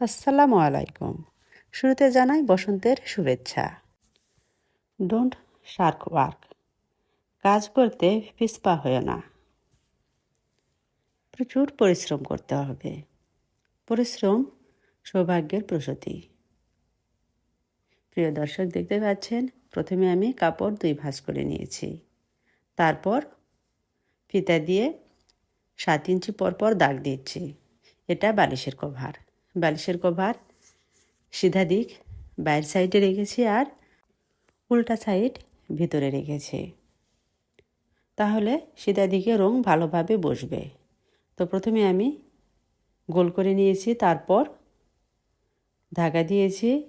আসসালামু আলাইকুম। শুরুতে জানাই বসন্তের শুভেচ্ছা। ডোন্ট শার্ক ওয়ার্ক কাজ করতে পিসপা হয় না। প্রচুর পরিশ্রম করতে হবে। পরিশ্রম সৌভাগ্যের প্রসূতি। প্রিয় দর্শক, দেখতে পাচ্ছেন, প্রথমে আমি কাপড় দুই ভাঁজ করে নিয়েছি। তারপর ফিতা দিয়ে সাত ইঞ্চি পর পর দাগ দিচ্ছি। এটা বালিশের কভার। বালিশের কভার, সিধা দিক বাইরের সাইডে রেখেছি আর উল্টা সাইড ভিতরে রেখেছি। তাহলে সিধা দিকে রং ভালোভাবে বসবে। তো প্রথমে আমি গোল করে নিয়েছি, তারপর ধাগা দিয়েছি।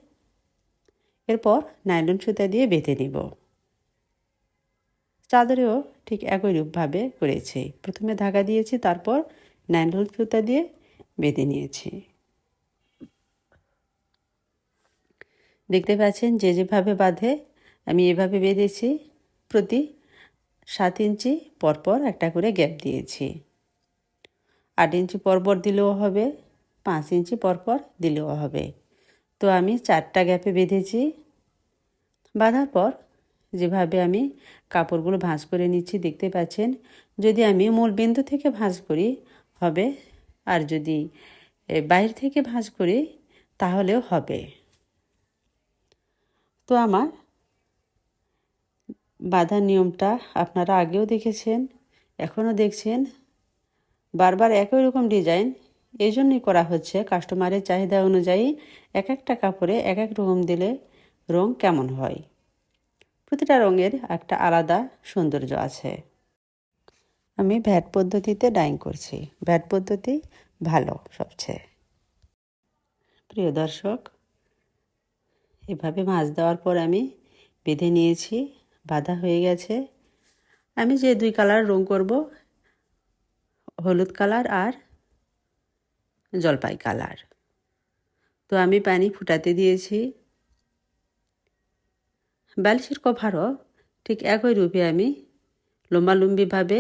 এরপর নাইলন সুতা দিয়ে বেঁধে নিব। চাদরেও ঠিক একই রূপভাবে করেছি। প্রথমে ধাগা দিয়েছি, তারপর নাইলন সুতা দিয়ে বেঁধে নিয়েছি। দেখতে পাচ্ছেন যে যেভাবে বাঁধে, আমি এভাবে বেঁধেছি। প্রতি সাত ইঞ্চি পরপর একটা করে গ্যাপ দিয়েছি। আট ইঞ্চি পরপর দিলেও হবে, পাঁচ ইঞ্চি পরপর দিলেও হবে। তো আমি চারটা গ্যাপে বেঁধেছি। বাঁধার পর যেভাবে আমি কাপড়গুলো ভাঁজ করে নিচ্ছি, দেখতে পাচ্ছেন, যদি আমি মূল বিন্দু থেকে ভাঁজ করি হবে, আর যদি বাইরে থেকে ভাঁজ করি, তাহলেও হবে। তো আমার বাঁধার নিয়মটা আপনারা আগেও দেখেছেন, এখনও দেখছেন, বারবার একই রকম ডিজাইন, এই জন্যই করা হচ্ছে। কাস্টমারের চাহিদা অনুযায়ী এক একটা কাপড়ে এক এক রকম দিলে রং কেমন হয়। প্রতিটা রঙের একটা আলাদা সৌন্দর্য আছে। আমি ভ্যাট পদ্ধতিতে ডাইং করছি। ভ্যাট পদ্ধতি ভালো সবচেয়ে। প্রিয় দর্শক এভাবে মাছ দেওয়ার পর আমি বেঁধে নিয়েছি, বাঁধা হয়ে গেছে। আমি যে দুই কালার রং করব, হলুদ কালার আর জলপাই কালার। তো আমি পানি ফুটাতে দিয়েছি। বালিশের কভারও ঠিক একই রূপে আমি লম্বালম্বিভাবে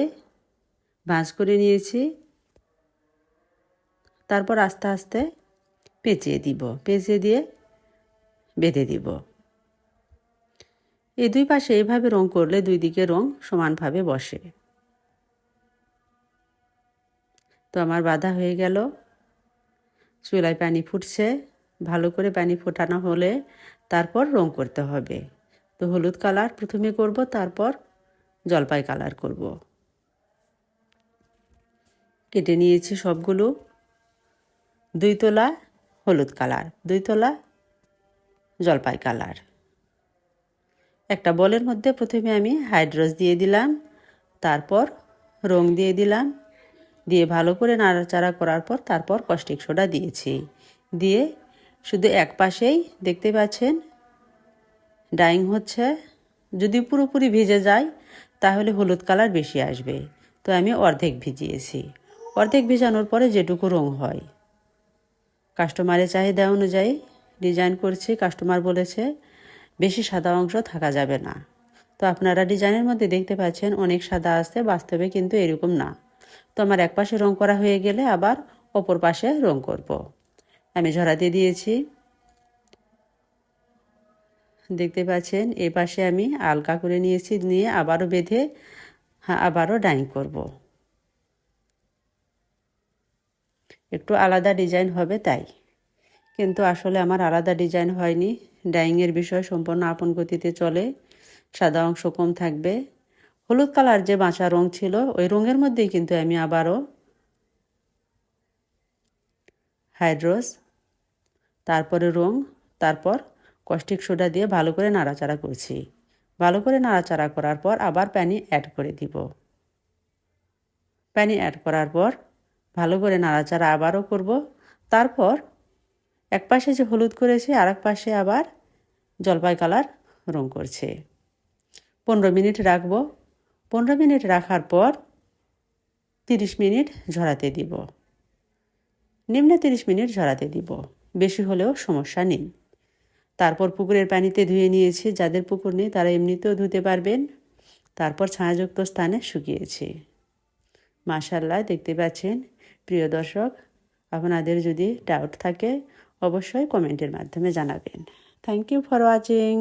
ভাঁজ করে নিয়েছি। তারপর আস্তে আস্তে পেঁচিয়ে দিব। পেঁচিয়ে দিয়ে বেঁধে দিব। এই দুই পাশে এইভাবে রং করলে দুই দিকে রং সমানভাবে বসে। তো আমার বাধা হয়ে গেল। চুলায় পানি ফুটছে। ভালো করে পানি ফোটানো হলে তারপর রং করতে হবে। তো হলুদ কালার প্রথমে করব, তারপর জলপাই কালার করব। কেটে নিয়েছি সবগুলো। দুই তোলা হলুদ কালার। দুই তোলা জলপাই কালার। একটা বলের মধ্যে প্রথমে আমি হাইড্রোস দিয়ে দিলাম, তারপর রং দিয়ে দিলাম, দিয়ে ভালো করে নাড়াচাড়া করার পর তারপর কস্টিক সোডা দিয়েছি। দিয়ে শুধু এক পাশেই দেখতে পাচ্ছেন, ডাইং হচ্ছে, যদি পুরোপুরি ভিজে যায় তাহলে হলুদ কালার বেশি আসবে। তো আমি অর্ধেক ভিজিয়েছি। অর্ধেক ভিজানোর পরে যেটুকু রং হয়। কাস্টমারের চাহিদা অনুযায়ী ডিজাইন করছি, কাস্টমার বলেছে, বেশি সাদা অংশ থাকা যাবে না তো আপনারা ডিজাইনের মধ্যে দেখতে পাচ্ছেন অনেক সাদা আসতে বাস্তবে কিন্তু এরকম না তো আমার এক পাশে রং করা হয়ে গেলে আবার অপর পাশে রং করব। আমি ঝরাতে দিয়েছি দেখতে পাচ্ছেন এই পাশে আমি আলকা করে নিয়েছি, নিয়ে আবারও বেঁধে হ্যাঁ আবারও ডাইং করব। একটু আলাদা ডিজাইন হবে তাই কিন্তু আসলে আমার আলাদা ডিজাইন হয়নি। ডাইংয়ের বিষয় সম্পূর্ণ আপন গতিতে চলে, সাদা অংশ কম থাকবে। হলুদ কালার যে বাঁচা রং ছিল, ওই রঙের মধ্যেই কিন্তু আমি আবারও হাইড্রোস তারপরে রং, তারপর কস্টিক সোডা দিয়ে ভালো করে নাড়াচাড়া করছি। ভালো করে নাড়াচাড়া করার পর আবার প্যানি অ্যাড করে দিব। প্যানি অ্যাড করার পর ভালো করে নাড়াচাড়া আবারও করব। তারপর এক পাশে যে হলুদ করেছে আর এক পাশে আবার জলপাই কালার রং করছে। পনেরো মিনিট রাখব। পনেরো মিনিট রাখার পর তিরিশ মিনিট ঝরাতে দিব। নিম্নে তিরিশ মিনিট ঝরাতে দিব। বেশি হলেও সমস্যা নেই। তারপর পুকুরের পানিতে ধুয়ে নিয়েছি। যাদের পুকুর নেই, তারা এমনিতেও ধুতে পারবেন। তারপর ছায়াযুক্ত স্থানে শুকিয়েছি। মাশাল্লাহ দেখতে পাচ্ছেন? প্রিয় দর্শক, আপনাদের যদি ডাউট থাকে অবশ্যই কমেন্টের মাধ্যমে জানাবেন। Thank you for watching